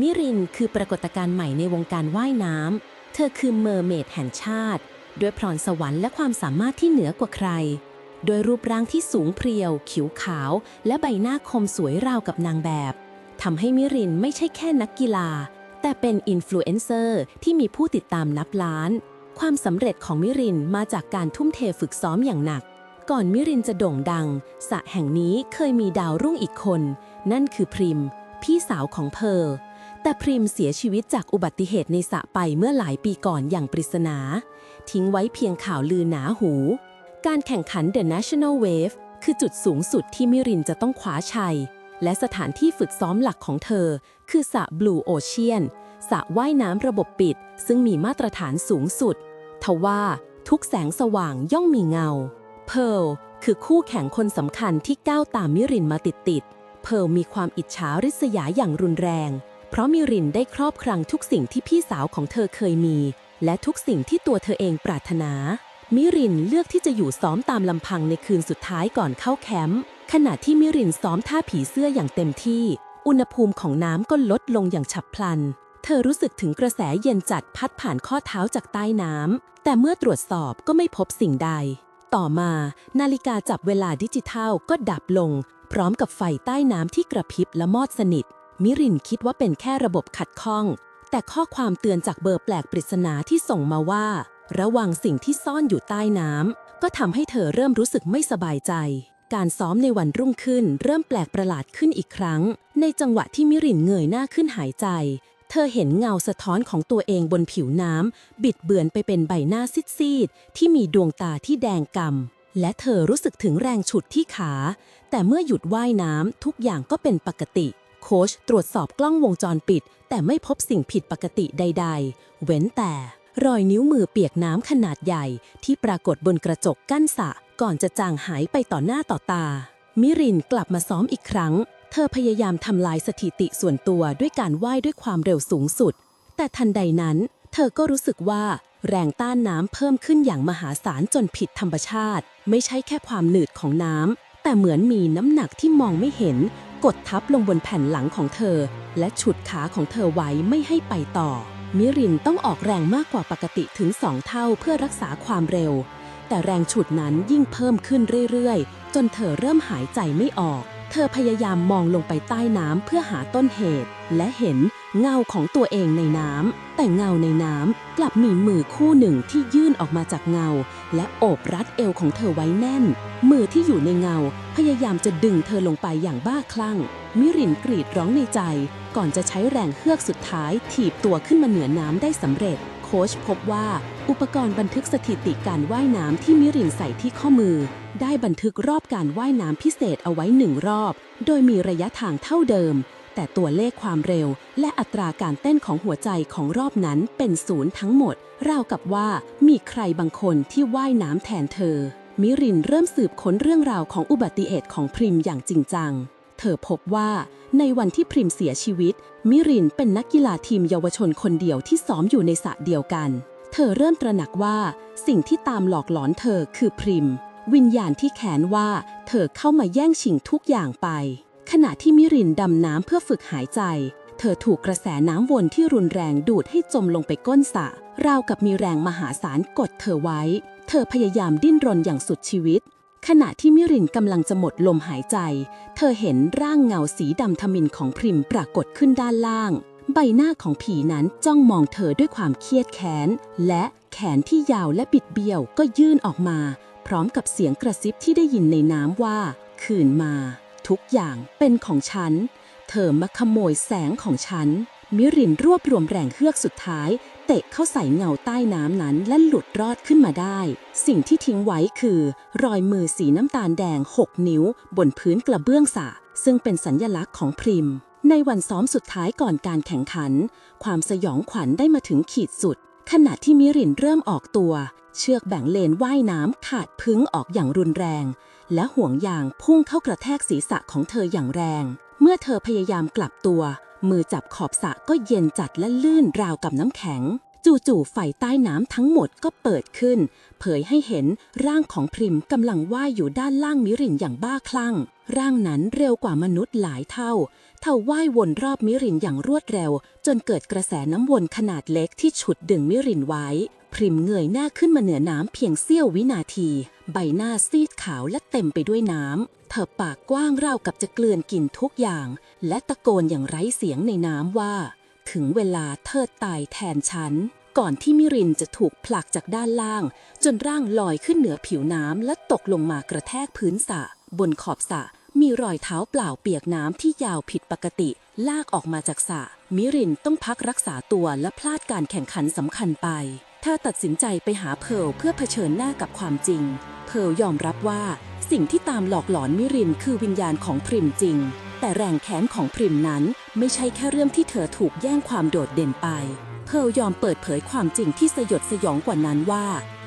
มิรินคือปรากฏการณ์ใหม่ในวงการว่ายน้ำ เธอคือเมอร์เมดแห่งชาติ ด้วยพรสวรรค์และความสามารถที่เหนือกว่าใคร โดยรูปร่างที่สูงเพรียว ผิวขาว และใบหน้าคมสวยราวกับนางแบบทำให้มิรินไม่ใช่แค่นักกีฬา แต่เป็นอินฟลูเอนเซอร์ที่มีผู้ติดตามนับล้าน ความสำเร็จของมิรินมาจากการทุ่มเทฝึกซ้อมอย่างหนัก ก่อนมิรินจะโด่งดังสระแห่งนี้เคยมีดาวรุ่งอีกคน นั่นคือพริม พี่สาวของเพร์ล แต่พริมเสียชีวิตจากอุบัติเหตุในสระไปเมื่อหลายปีก่อนอย่างปริศนา ทิ้งไว้เพียงข่าวลือหนาหู การแข่งขัน The National Wave คือจุดสูงสุดที่มิรินจะต้องคว้าชัย และสถานที่ฝึกซ้อมหลักของเธอ คือสระ Blue Ocean สระว่ายน้ำระบบปิด ซึ่งมีมาตรฐานสูงสุด ทว่าทุกแสงสว่างย่อมมีเงา เพร์ลคือคู่แข่งคนสำคัญที่ก้าวตามมิรินมาติดๆเพร์ลมีความอิจฉาริษยาอย่างรุนแรง เพราะมิรินได้ครอบครังทุกสิ่งที่พี่สาวของเธอเคยมี และทุกสิ่งที่ตัวเธอเองปรารถนา มิรินเลือกที่จะอยู่ซ้อมตามลำพังในคืนสุดท้ายก่อนเข้าแคมป์ขณะที่มิรินซ้อมท่าผีเสื้ออย่างเต็มที่ อุณหภูมิของน้ำก็ลดลงอย่างฉับพลัน เธอรู้สึกถึงกระแสเย็นจัดพัดผ่านข้อเท้าจากใต้น้ำแต่เมื่อตรวจสอบก็ไม่พบสิ่งใด ต่อมา นาฬิกาจับเวลาดิจิทัลก็ดับลง พร้อมกับไฟใต้น้ำที่กระพริบและมอดสนิท มิรินคิดว่าเป็นแค่ระบบขัดข้อง แต่ข้อความเตือนจากเบอร์แปลกปริศนาที่ส่งมาว่า ระวังสิ่งที่ซ่อนอยู่ใต้น้ำก็ทำให้เธอเริ่มรู้สึกไม่สบายใจ การซ้อมในวันรุ่งขึ้น เริ่มแปลกประหลาดขึ้นอีกครั้ง ในจังหวะที่มิรินเงยหน้าขึ้นหายใจ เธอเห็นเงาสะท้อนของตัวเองบนผิวน้ำบิดเบือนไปเป็นใบหน้าซีดๆที่มีดวงตาที่แดงกำและเธอรู้สึกถึงแรงฉุดที่ขา แต่เมื่อหยุดว่ายน้ำทุกอย่างก็เป็นปกติ โค้ชตรวจสอบกล้องวงจรปิด แต่ไม่พบสิ่งผิดปกติใด ๆ เว้นแต่ รอยนิ้วมือเปียกน้ำขนาดใหญ่ ที่ปรากฏบนกระจกกั้นสะ ก่อนจะจางหายไปต่อหน้าต่อตา มิรินกลับมาซ้อมอีกครั้ง เธอพยายามทำลายสถิติส่วนตัวด้วยการว่ายด้วยความเร็วสูงสุด แต่ทันใดนั้น เธอก็รู้สึกว่าแรงต้านน้ำเพิ่มขึ้นอย่างมหาศาลจนผิดธรรมชาติ ไม่ใช่แค่ความหนืดของน้ำแต่เหมือนมีน้ำหนักที่มองไม่เห็น กดทับลงบนแผ่นหลังของเธอ และฉุดขาของเธอไว้ไม่ให้ไปต่อ มิรินต้องออกแรงมากกว่าปกติถึงสองเท่าเพื่อรักษาความเร็ว แต่แรงฉุดนั้นยิ่งเพิ่มขึ้นเรื่อยๆ จนเธอเริ่มหายใจไม่ออก เธอพยายามมองลงไปใต้น้ำเพื่อหาต้นเหตุ และเห็นเงาของตัวเองในน้ำ แต่เงาในน้ำกลับมีมือคู่หนึ่งที่ยื่นออกมาจากเงา และโอบรัดเอวของเธอไว้แน่น มือที่อยู่ในเงา พยายามจะดึงเธอลงไปอย่างบ้าคลั่ง มิรินกรีดร้องในใจ ก่อนจะใช้แรงเฮือกสุดท้ายถีบตัวขึ้นมาเหนือน้ำได้สำเร็จ โค้ชพบว่า อุปกรณ์บันทึกสถิติการว่ายน้ำที่มิรินใส่ที่ข้อมือ ได้บันทึกรอบการว่ายน้ำพิเศษเอาไว้หนึ่งรอบ โดยมีระยะทางเท่าเดิม แต่ตัวเลขความเร็ว และอัตราการเต้นของหัวใจของรอบนั้นเป็นศูนย์ทั้งหมด ราวกับว่ามีใครบางคนที่ว่ายน้ำแทนเธอ มิรินเริ่มสืบค้นเรื่องราวของอุบัติเหตุของพริมอย่างจริงจัง เธอพบว่าในวันที่พริมเสียชีวิต มิรินเป็นนักกีฬาทีมเยาวชนคนเดียวที่ซ้อมอยู่ในสระเดียวกัน เธอเริ่มตระหนักว่าสิ่งที่ตามหลอกหลอนเธอคือพริม วิญญาณที่แขนว่า เธอเข้ามาแย่งชิงทุกอย่างไป ขณะที่มิรินดำน้ำเพื่อฝึกหายใจ เธอถูกกระแสน้ำวนที่รุนแรงดูดให้จมลงไปก้นสระราวกับมีแรงมหาศาลกดเธอไว้ เธอพยายามดิ้นรนอย่างสุดชีวิต ขณะที่มิรินกำลังจะหมดลมหายใจ เธอเห็นร่างเงาสีดำทมินของพริมปรากฏขึ้นด้านล่าง ใบหน้าของผีนั้นจ้องมองเธอด้วยความเครียดแค้น และแขนที่ยาวและบิดเบี้ยวก็ยื่นออกมา พร้อมกับเสียงกระซิบที่ได้ยินในน้ำว่า คืนมา ทุกอย่างเป็นของฉัน เธอมาขโมยแสงของฉันมิรินรวบรวมแรงเฮือกสุดท้าย เตะเข้าใส่เงาใต้น้ำนั้นและหลุดรอดขึ้นมาได้ สิ่งที่ทิ้งไว้คือ รอยมือสีน้ำตาลแดง 6 นิ้ว บนพื้นกระเบื้องสระซึ่งเป็นสัญญลักษณ์ของพริม ในวันซ้อมสุดท้ายก่อนการแข่งขัน ความสยองขวัญได้มาถึงขีดสุด ขณะที่มิรินเริ่มออกตัว เชือกแบ่งเลนว่ายน้ำขาดพึ้งออกอย่างรุนแรง และห่วงยางพุ่งเข้ากระแทกศีรษะของเธออย่างแรง เมื่อเธอพยายามกลับตัว มือจับขอบสะก็เย็นจัดและลื่นราวกับน้ำแข็ง จู่ๆไฟใต้น้ำทั้งหมดก็เปิดขึ้น เผยให้เห็นร่างของพริมกำลังว่ายอยู่ด้านล่างมิรินอย่างบ้าคลั่ง ร่างนั้นเร็วกว่ามนุษย์หลายเท่า เท่าว่ายวนรอบมิรินอย่างรวดเร็ว จนเกิดกระแสน้ำวนขนาดเล็กที่ฉุดดึงมิรินไว้ พริมเงยหน้าขึ้นมาเหนือน้ำเพียงเสี้ยววินาที ใบหน้าซีดขาวและเต็มไปด้วยน้ำเธอปากกว้างราวกับจะเกลือนกินทุกอย่าง และตะโกนอย่างไร้เสียงในน้ำว่า ถึงเวลาเธอตายแทนฉัน ก่อนที่มิรินจะถูกผลักจากด้านล่าง จนร่างลอยขึ้นเหนือผิวน้ำและตกลงมากระแทกพื้นสระบนขอบสระมีรอยเท้าเปล่าเปียกน้ำที่ยาวผิดปกติ ลากออกมาจากสระมิรินต้องพักรักษาตัวและพลาดการแข่งขันสำคัญไปเธอตัดสินใจไปหาเพลเพื่อเผชิญหน้ากับความจริง เพลยอมรับว่าสิ่งที่ตามหลอกหลอนมิรินคือวิญญาณของพริมจริง แต่แรงแค้นของพริมนั้นไม่ใช่แค่เรื่องที่เธอถูกแย่งความโดดเด่นไป เพร์ลยอมเปิดเผยความจริงที่สยดสยองกว่านั้นว่า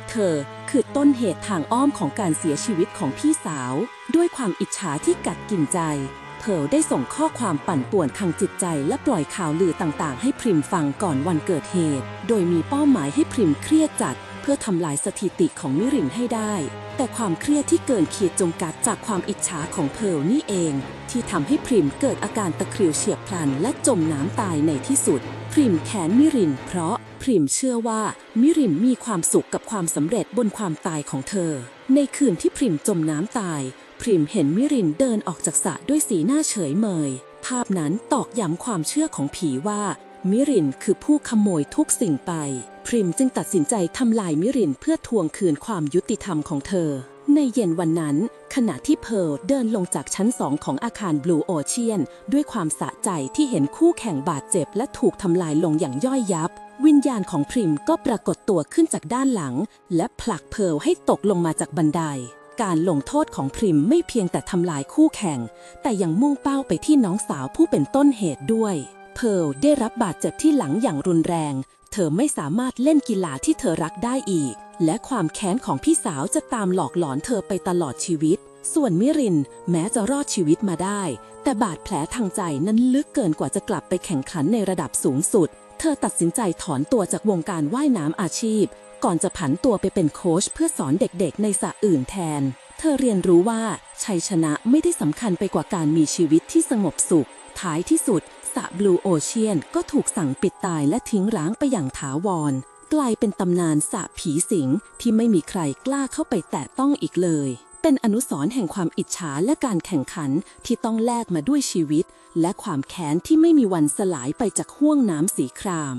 เธอคือต้นเหตุทางอ้อมของการเสียชีวิตของพี่สาว ด้วยความอิจฉาที่กัดกินใจเพร์ลได้ส่งข้อความปั่นป่วนทางจิตใจและปล่อยข่าวลือต่างๆ ให้พริมฟังก่อนวันเกิดเหตุ โดยมีเป้าหมายให้พริมเครียดจัด เพื่อทำลายสถิติของมิรินให้ได้ แต่ความเครียดที่เกินขีดจำกัดจากความอิจฉาของเพร์ลนี่เอง ที่ทำให้พริมเกิดอาการตะคริวเฉียบพลันและจมน้ำตายในที่สุด พริมแค้นมิรินเพราะพริมเชื่อว่ามิรินมีความสุขกับความสำเร็จบนความตายของเธอ ในคืนที่พริมจมน้ำตาย พริมเห็นมิรินเดินออกจากสระด้วยสีหน้าเฉยเมย ภาพนั้นตอกย้ำความเชื่อของผีว่ามิรินคือผู้ขโมยทุกสิ่งไป พริมจึงตัดสินใจทำลายมิรินเพื่อทวงคืนความยุติธรรมของเธอ ในเย็นวันนั้น ขณะที่เพร์ลเดินลงจากชั้นสองของอาคารบลูโอเชียนด้วยความสะใจที่เห็นคู่แข่งบาดเจ็บและถูกทำลายลงอย่างย่อยยับ วิญญาณของพริมก็ปรากฏตัวขึ้นจากด้านหลัง และผลักเพร์ลให้ตกลงมาจากบันได การลงโทษของพริมไม่เพียงแต่ทำลายคู่แข่ง แต่ยังมุ่งเป้าไปที่น้องสาวผู้เป็นต้นเหตุด้วยเพร์ลได้รับบาดเจ็บที่หลังอย่างรุนแรง เธอไม่สามารถเล่นกีฬาที่เธอรักได้อีก และความแค้นของพี่สาวจะตามหลอกหลอนเธอไปตลอดชีวิต ส่วนมิรินแม้จะรอดชีวิตมาได้ แต่บาดแผลทางใจนั้นลึกเกินกว่าจะกลับไปแข่งขันในระดับสูงสุด เธอตัดสินใจถอนตัวจากวงการว่ายน้ำอาชีพ ก่อนจะผันตัวไปเป็นโค้ชเพื่อสอนเด็กๆ ในสระอื่นแทน เธอเรียนรู้ว่าชัยชนะไม่ได้สำคัญไปกว่าการมีชีวิตที่สงบสุข ท้ายที่สุด สระบลูโอเชียนก็ถูกสั่งปิดตายและทิ้งร้างไปอย่างถาวร กลายเป็นตำนานสระผีสิงที่ไม่มีใครกล้าเข้าไปแตะต้องอีกเลย เป็นอนุสรณ์แห่งความอิจฉาและการแข่งขันที่ต้องแลกมาด้วยชีวิต และความแค้นที่ไม่มีวันสลายไปจากห้วงน้ำสีคราม